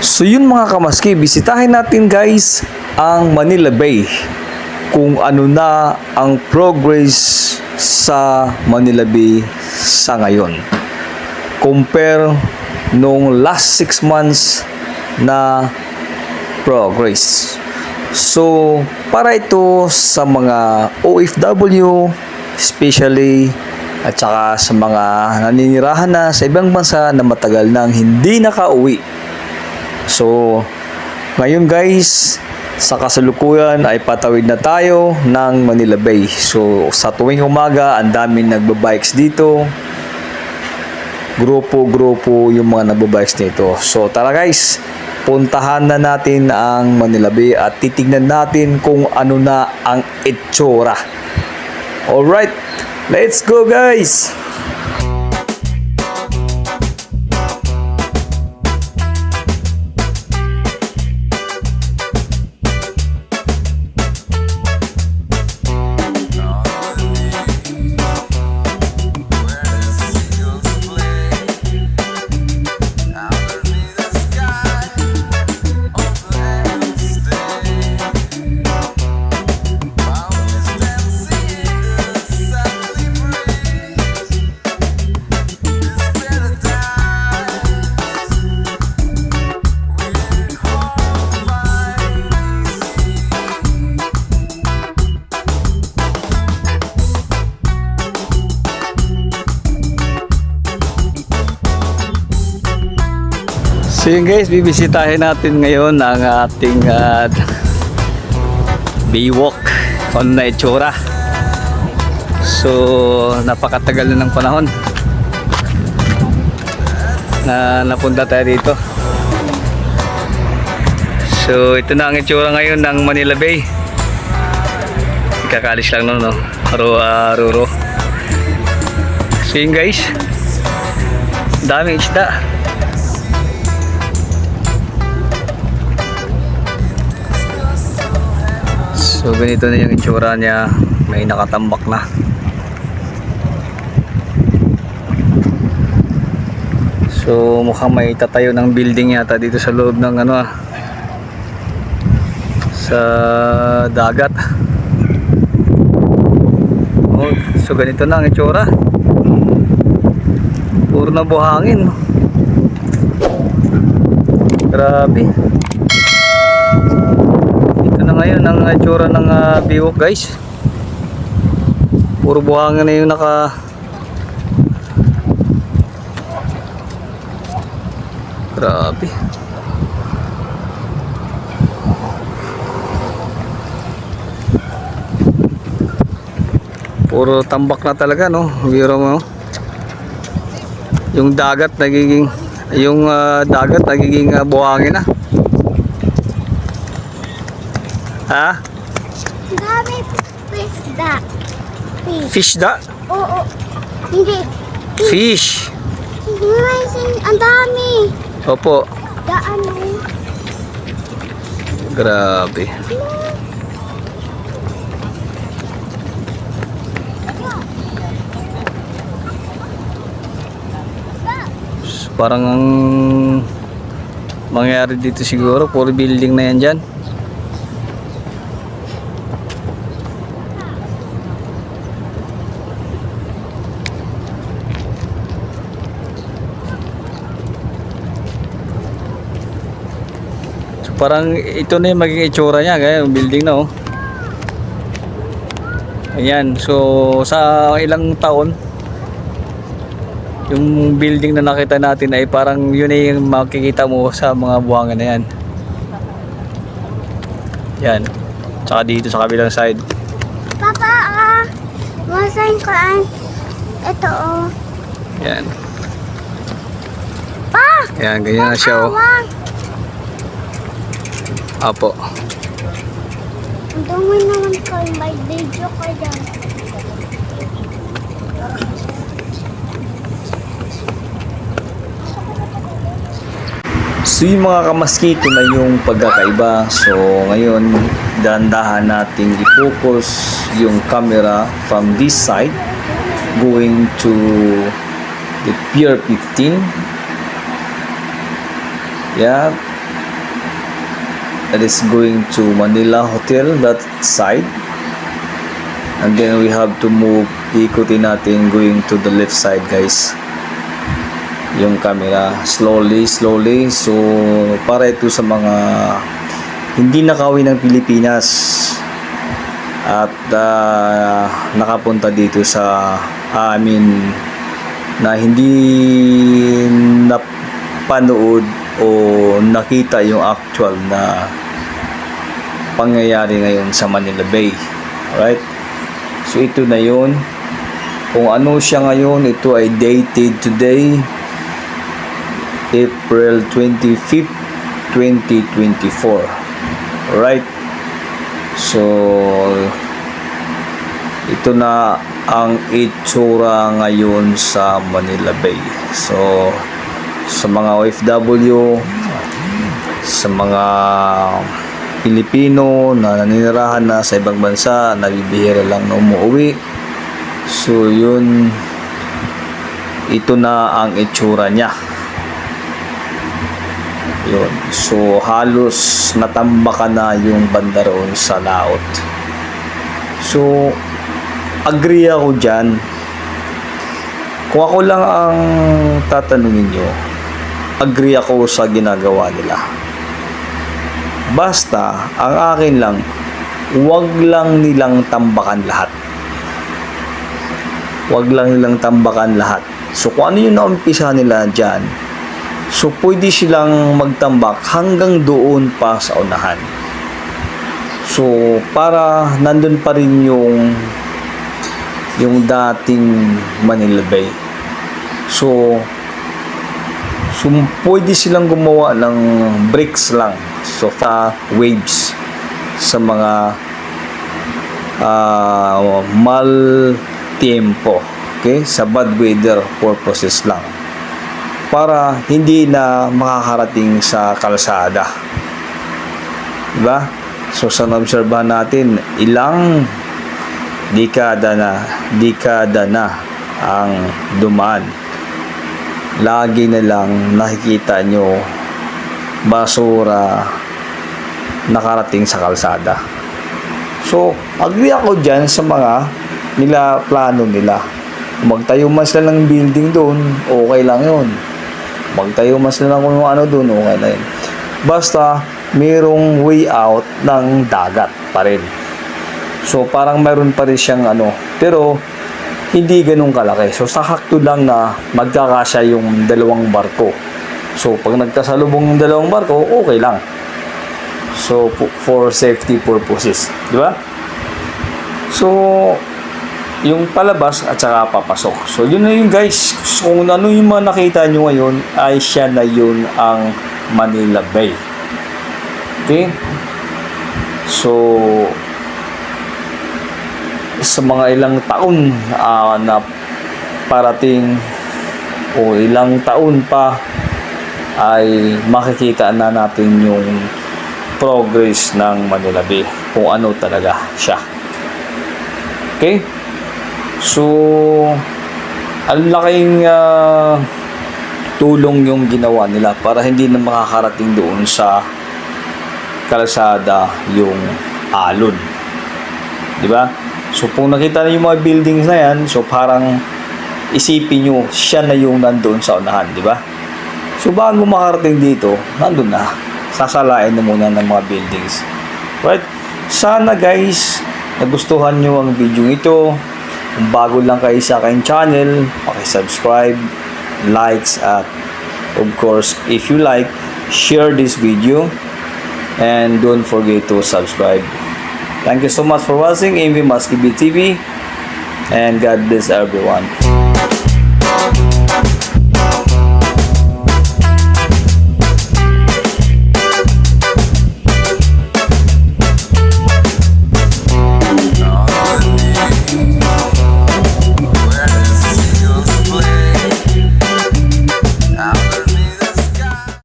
So yun mga kamaski, bisitahin natin guys ang Manila Bay. Kung ano na ang progress sa Manila Bay sa ngayon. Compare nung last 6 months na progress. So, para ito sa mga OFW, especially at saka sa mga naninirahan na sa ibang bansa na matagal nang hindi nakauwi. So, ngayon guys, sa kasalukuyan ay patawid na tayo ng Manila Bay. So, sa tuwing umaga, ang daming nagbabikes dito. Grupo-grupo yung mga nagbabikes dito. So, tara guys, puntahan na natin ang Manila Bay at titignan natin kung ano na ang itsura. Alright, let's go guys! So yun guys, bibisitahin natin ngayon ang ating uh, Baywalk on na itsura. So, napakatagal na ng panahon na napunta tayo dito. So, ito na ang itsura ngayon ng Manila Bay. Kakalis lang nun, no? Aro, uh, ruro. So yun guys, daming isda. So ganito na yung itsura niya, may nakatambak na. So mukhang may tatayo ng building yata dito sa loob ng ano ah, sa dagat. Oh, so ganito na ang itsura. Puro na buhangin. Grabe. Ngayon ang itsura ng uh, biwok guys. Puro buhangin na yung naka Grabe. Puro tambak na talaga no. Biro mo. Yung dagat nagiging yung ah, dagat nagiging uh, buhangin na. Ha? Dami isda. Fish. Fish da? Oo. Hindi. Fish. Amazing. Ang dami. Opo. Daan mo. Grabe. Parang ang mangyari dito siguro, puro building na yan dyan. Parang ito na yung magiging itsura niya, gaya yung building na oh. Ayan, so sa ilang taon, yung building na nakita natin ay parang yun ay yung makikita mo sa mga buwangan na yan. Yan. Tsaka dito sa kabilang side. Papa, ah. Masayin ko ang... Ito, oh. Yan. Pa! Yan, ganyan na siya oh. Apo. Ang dumi naman ko. May video ko dyan. So yung mga kamaski, ito na yung pagkakaiba. So ngayon, dahan-dahan nating i-focus yung camera from this side going to the Pier 15. Yeah, that is going to Manila Hotel that side. And then we have to move ikutin natin going to the left side guys. Yung camera. Slowly slowly. So para ito sa mga hindi nakauwi ng Pilipinas. At ah, nakapunta dito sa amin na hindi napanood o nakita yung actual na pangyayari ngayon sa Manila Bay. Alright? So ito na yun. Kung ano siya ngayon, ito ay dated today, April 25th, 2024. Alright? So, ito na ang itsura ngayon sa Manila Bay. So, sa mga OFW, sa mga Pilipino na naninirahan na sa ibang bansa, nabibihira lang na umuwi. So, yun, ito na ang itsura niya. Yun. So, halos natambakan na yung banda roon sa laot. So, agree ako dyan. Kung ako lang ang tatanungin nyo, agree ako sa ginagawa nila. Basta, ang akin lang, wag lang nilang tambakan lahat. Wag lang nilang tambakan lahat. So, kung ano yung naumpisa nila dyan, so pwede silang magtambak hanggang doon pa sa unahan. So, para nandun pa rin yung yung dating Manila Bay. So, so pwede silang gumawa ng bricks lang. So, sa waves sa mga uh, mal tiempo. Okay? Sa bad weather purposes lang. Para hindi na makakarating sa kalsada. Diba? So, sa obserbahan natin, ilang dekada na, dekada na ang dumaan. Lagi na lang nakikita nyo basura nakarating sa kalsada. So, agree ako dyan sa mga nila plano nila. Magtayo man sila ng building doon, okay lang yun. Magtayo man sila ng kung ano doon, okay na yun. Basta, mayroong way out ng dagat pa rin. So parang meron pa rin siyang ano, pero hindi ganun kalaki. So sakto lang na magkakasya yung dalawang barko. So pag nagkasalubong yung dalawang barko, okay lang. So for safety purposes, di ba? So yung palabas at saka papasok. So yun na yun guys. Kung ano yung mga nakita nyo ngayon ay siya na yun ang Manila Bay. Okay? So sa mga ilang taon ah, na parating o ilang taon pa ay makikita na natin yung progress ng Manila Bay kung ano talaga siya. Okay? So, ang laking ah, tulong yung ginawa nila para hindi na makakarating doon sa kalsada yung alon. Di ba? So, kung nakita niyo yung mga buildings na yan, so parang isipin nyo, siya na yung nandoon sa unahan, di ba? So, bago makarating dito, nandun na. Sasalain na muna ng mga buildings. Right? Sana guys, nagustuhan nyo ang video ito. Kung bago lang kayo sa aking channel, subscribe likes, at of course, if you like, share this video. And don't forget to subscribe. Thank you so much for watching MV Musky TV and God bless everyone.